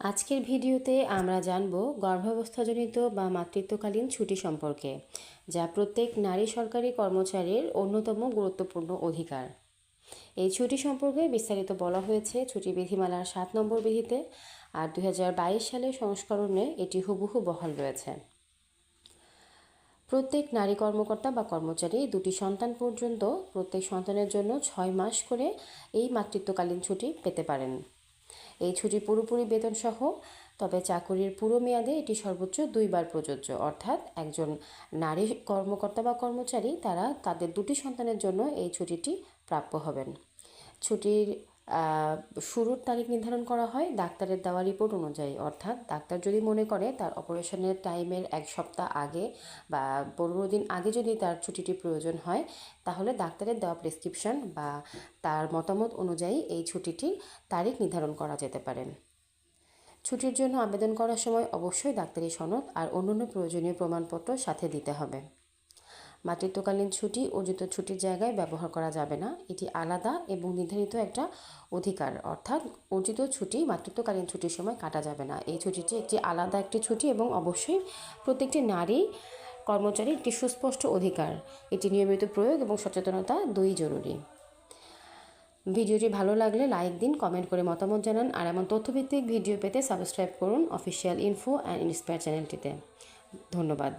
আজকের ভিডিওতে আমরা জানব গর্ভাবস্থাজনিত বা মাতৃত্বকালীন ছুটি সম্পর্কে, যা প্রত্যেক নারী সরকারি কর্মচারীর অন্যতম গুরুত্বপূর্ণ অধিকার। এই ছুটি সম্পর্কে বিস্তারিত বলা হয়েছে ছুটি বিধিমালার সাত নম্বর বিধিতে আর দু হাজার বাইশ সালের সংস্করণে এটি হুবহু বহাল রয়েছে। প্রত্যেক নারী কর্মকর্তা বা কর্মচারী দুটি সন্তান পর্যন্ত প্রত্যেক সন্তানের জন্য ছয় মাস করে এই মাতৃত্বকালীন ছুটি পেতে পারেন। এই ছুটি পুরোপুরি বেতন সহ তবে চাকুরির পুরো মেয়াদে এটি সর্বোচ্চ দুইবার প্রযোজ্য। অর্থাৎ একজন নারী কর্মকর্তা বা কর্মচারী, তারা তাদের দুটি সন্তানের জন্য এই ছুটিটি প্রাপ্য হবেন। ছুটির শুরুর তারিখ নির্ধারণ করা হয় ডাক্তারের দেওয়া রিপোর্ট অনুযায়ী। অর্থাৎ ডাক্তার যদি মনে করে তার অপারেশনের টাইমের এক সপ্তাহ আগে বা পনেরো দিন আগে যদি তার ছুটিটি প্রয়োজন হয়, তাহলে ডাক্তারের দেওয়া প্রেসক্রিপশন বা তার মতামত অনুযায়ী এই ছুটিটির তারিখ নির্ধারণ করা যেতে পারে। ছুটির জন্য আবেদন করার সময় অবশ্যই ডাক্তারি সনদ আর অন্যান্য প্রয়োজনীয় প্রমাণপত্র সাথে দিতে হবে। মাতৃত্বকালীন ছুটি অর্জিত ছুটির জায়গায় ব্যবহার করা যাবে না। এটি আলাদা এবং নির্ধারিত একটা অধিকার। অর্থাৎ অর্জিত ছুটি মাতৃত্বকালীন ছুটির সময় কাটা যাবে না। এই ছুটিটি একটি আলাদা একটি ছুটি এবং অবশ্যই প্রত্যেকটি নারী কর্মচারীর একটি সুস্পষ্ট অধিকার। এটি নিয়মিত প্রয়োগ এবং সচেতনতা দুই জরুরি। ভিডিওটি ভালো লাগলে লাইক দিন, কমেন্ট করে মতামত জানান। আর এমন তথ্যভিত্তিক ভিডিও পেতে সাবস্ক্রাইব করুন অফিসিয়াল ইনফো অ্যান্ড ইন্সপায়ার চ্যানেলটিতে। ধন্যবাদ।